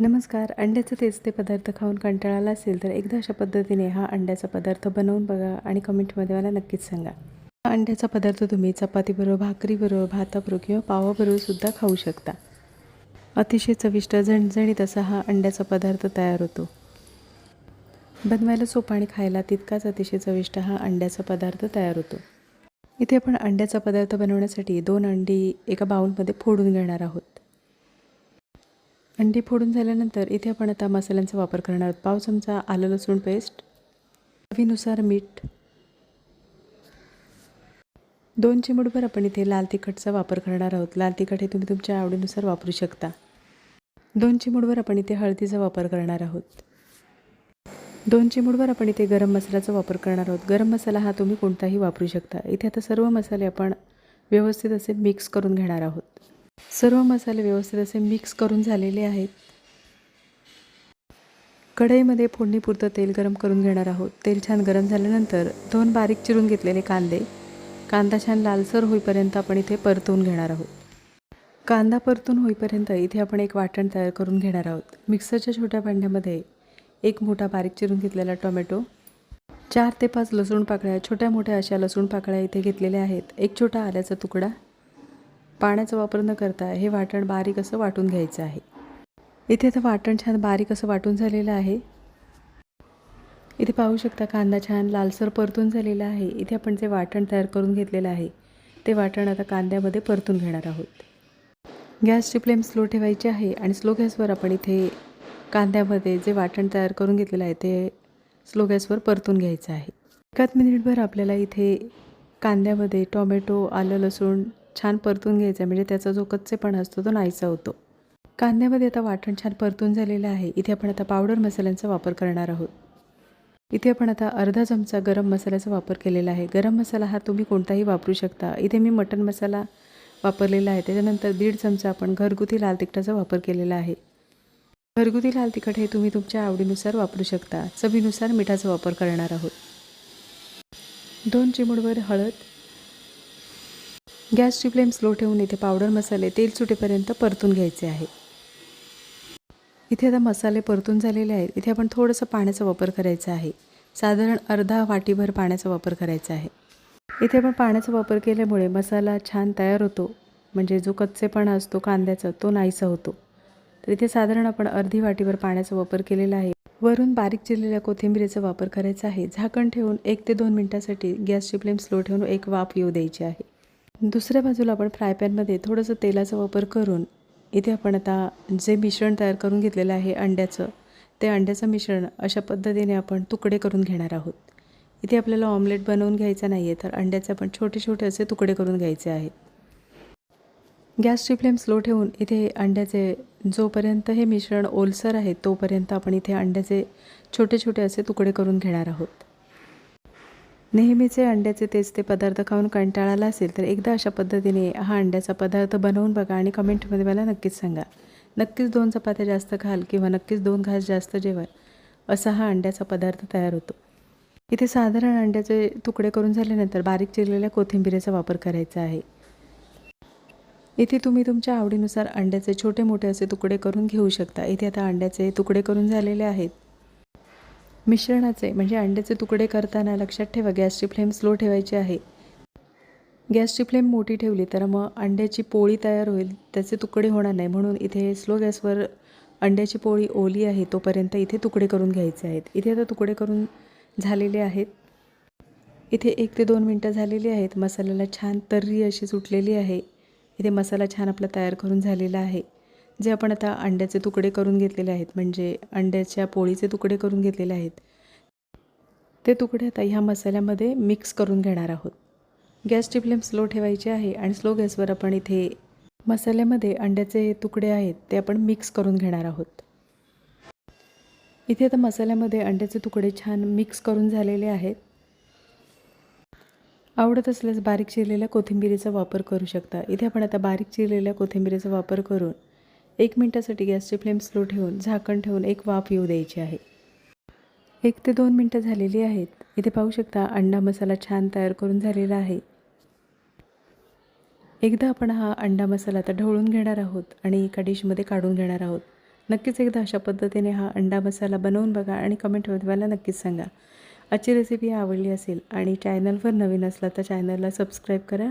नमस्कार अंड्याचं तेच ते पदार्थ खाऊन कंटाळाला असेल तर एकदा अशा पद्धतीने हा अंड्याचा पदार्थ बनवून बघा आणि कमेंटमध्ये मला नक्कीच सांगा. हा अंड्याचा पदार्थ तुम्ही चपातीबरोबर भाकरीबरोबर भाताबरोबर किंवा पावाबरोबर सुद्धा खाऊ शकता. अतिशय चविष्ट झणझणीत असा हा अंड्याचा पदार्थ तयार होतो. बनवायला सोपा आणि खायला तितकाच अतिशय चविष्ट हा अंड्याचा पदार्थ तयार होतो. इथे आपण अंड्याचा पदार्थ बनवण्यासाठी दोन अंडी एका बाउलमध्ये फोडून घेणार आहोत. अंडी फोडून झाल्यानंतर इथे आपण आता मसाल्यांचा वापर करणार आहोत. पाव चमचा आलं लसूण पेस्ट चवीनुसार मीठ. दोन चिमूटभर आपण इथे लाल तिखटचा वापर करणार आहोत. लाल तिखट हे तुम्ही तुमच्या आवडीनुसार वापरू शकता. दोन चिमूटभर आपण इथे हळदीचा वापर करणार आहोत. दोन चिमूटभर आपण इथे गरम मसाल्याचा वापर करणार आहोत. गरम मसाला हा तुम्ही कोणताही वापरू शकता. इथे आता सर्व मसाले आपण व्यवस्थित असे मिक्स करून घेणार आहोत. सर्व मसाले व्यवस्थित असे मिक्स करून झालेले आहेत. कढईमध्ये फोडणीपुरतं तेल गरम करून घेणार आहोत. तेल छान गरम झाल्यानंतर दोन बारीक चिरून घेतलेले कांदे. कांदा छान लालसर होईपर्यंत आपण इथे परतवून घेणार आहोत. कांदा परतून होईपर्यंत इथे आपण एक वाटण तयार करून घेणार आहोत. मिक्सरच्या छोट्या भांड्यामध्ये एक मोठा बारीक चिरून घेतलेला टोमॅटो चार ते पाच लसूण पाकळ्या छोट्या मोठ्या अशा लसूण पाकळ्या इथे घेतलेल्या आहेत. एक छोटा आल्याचा तुकडा पाण्याचा वापर न करता हे वाटण बारीक असं वाटून घ्यायचं आहे. इथे तर वाटण छान बारीक असं वाटून झालेलं आहे. इथे पाहू शकता कांदा छान लालसर परतून झालेला आहे. इथे आपण जे वाटण तयार करून घेतलेलं आहे ते वाटण आता कांद्यामध्ये परतून घेणार आहोत. गॅसची फ्लेम स्लो ठेवायची आहे आणि स्लो गॅसवर आपण इथे कांद्यामध्ये जे वाटण तयार करून घेतलेलं आहे ते स्लो गॅसवर परतून घ्यायचं आहे. एकाच मिनिटभर आपल्याला इथे कांद्यामध्ये टोमॅटो आलं लसूण छान परतून घ्यायचा म्हणजे त्याचा जो कच्चेपणा असतो तो नाहीसा होतो. कांद्यामध्ये आता वाटण छान परतून झालेलं आहे. इथे आपण आता पावडर मसाल्यांचा वापर करणार आहोत. इथे आपण आता अर्धा चमचा गरम मसाल्याचा वापर केलेला आहे. गरम मसाला हा तुम्ही कोणताही वापरू शकता. इथे मी मटन मसाला वापरलेला आहे. त्याच्यानंतर दीड चमचा आपण घरगुती लाल तिखटाचा वापर केलेला आहे. घरगुती लाल तिखट हे तुम्ही तुमच्या आवडीनुसार वापरू शकता. चवीनुसार मिठाचा वापर करणार आहोत. दोन चिमूटभर हळद गॅसची फ्लेम स्लो ठेवून इथे पावडर मसाले तेल सुटेपर्यंत परतून घ्यायचे आहे. इथे आता मसाले परतून झालेले आहेत. इथे आपण थोडंसं पाण्याचा वापर करायचा आहे. साधारण अर्धा वाटीभर पाण्याचा वापर करायचा आहे. इथे आपण पाण्याचा वापर केल्यामुळे मसाला छान तयार होतो. म्हणजे जो कच्चेपणा असतो कांद्याचा तो नाहीसा होतो. तर इथे साधारण आपण अर्धी वाटीभर पाण्याचा वापर केलेला आहे. वरून बारीक चिरलेल्या कोथिंबिरीचा वापर करायचा आहे. झाकण ठेवून एक ते दोन मिनटासाठी गॅसची फ्लेम स्लो ठेवून एक वाफ येऊ द्यायची आहे. दुसऱ्या बाजूला आपण फ्राय पॅनमध्ये थोडंसं तेलाचा वापर करून इथे आपण आता जे मिश्रण तयार करून घेतलेलं आहे अंड्याचं ते अंड्याचं मिश्रण अशा पद्धतीने आपण तुकडे करून घेणार आहोत. इथे आपल्याला ऑमलेट बनवून घ्यायचं नाही आहे तर अंड्याचे आपण छोटे छोटे असे तुकडे करून घ्यायचे आहेत. गॅसची फ्लेम स्लो ठेवून इथे अंड्याचे जोपर्यंत हे मिश्रण ओलसर आहे तोपर्यंत आपण इथे अंड्याचे छोटे छोटे असे तुकडे करून घेणार आहोत. नेहमीचे अंड्याचे तेच ते पदार्थ खाऊन कंटाळाला असेल तर एकदा अशा पद्धतीने हा अंड्याचा पदार्थ बनवून बघा आणि कमेंटमध्ये मला नक्कीच सांगा. नक्कीच दोन चपात्या जास्त खाल किंवा नक्कीच दोन घास जास्त जेवण असा हा अंड्याचा पदार्थ तयार होतो. इथे साधारण अंड्याचे तुकडे करून झाल्यानंतर बारीक चिरलेल्या कोथिंबिरीचा वापर करायचा आहे. इथे तुम्ही तुमच्या आवडीनुसार अंड्याचे छोटे मोठे असे तुकडे करून घेऊ शकता. इथे आता अंड्याचे तुकडे करून झालेले आहेत. मिश्रणाचे म्हणजे अंड्याचे तुकडे करताना लक्षात ठेवा गॅसची फ्लेम स्लो ठेवायची आहे. गॅसची फ्लेम मोठी ठेवली तर मग अंड्याची पोळी तयार होईल. त्याचे तुकडे होणार नाही म्हणून इथे स्लो गॅसवर अंड्याची पोळी ओली आहे तोपर्यंत इथे तुकडे करून घ्यायचे आहेत. इथे आता तुकडे करून झालेले आहेत. इथे एक ते दोन मिनटं झालेली आहेत. मसाल्याला छान तर्री अशी सुटलेली आहे. इथे मसाला छान आपला तयार करून झालेला आहे. जे आपण आता अंड्याचे तुकडे करून घेतलेले आहेत म्हणजे अंड्याच्या पोळीचे तुकडे करून घेतलेले आहेत ते तुकडे आता ह्या मसाल्यामध्ये मिक्स करून घेणार आहोत. गॅसची फ्लेम स्लो ठेवायची आहे आणि स्लो गॅसवर आपण इथे मसाल्यामध्ये अंड्याचे तुकडे आहेत ते आपण मिक्स करून घेणार आहोत. इथे आता मसाल्यामध्ये अंड्याचे तुकडे छान मिक्स करून झालेले आहेत. आवडत असल्यास बारीक चिरलेल्या कोथिंबिरीचा वापर करू शकता. इथे आपण आता बारीक चिरलेल्या कोथिंबिरीचा वापर करून एक मिनटासाठी गॅसची फ्लेम स्लो ठेवून झाकण ठेवून एक वाफ येऊ द्यायची आहे. एक ते दोन मिनटं झालेली आहेत. इथे पाहू शकता अंडा मसाला छान तयार करून झालेला आहे. एकदा आपण हा अंडा मसाला आता ढवळून घेणार आहोत आणि एका डिशमध्ये काढून घेणार आहोत. नक्कीच एकदा अशा पद्धतीने हा अंडा मसाला बनवून बघा आणि कमेंटमध्ये मला नक्कीच सांगा. आजची रेसिपी आवडली असेल आणि चॅनलवर नवीन असला तर चॅनलला सबस्क्राईब करा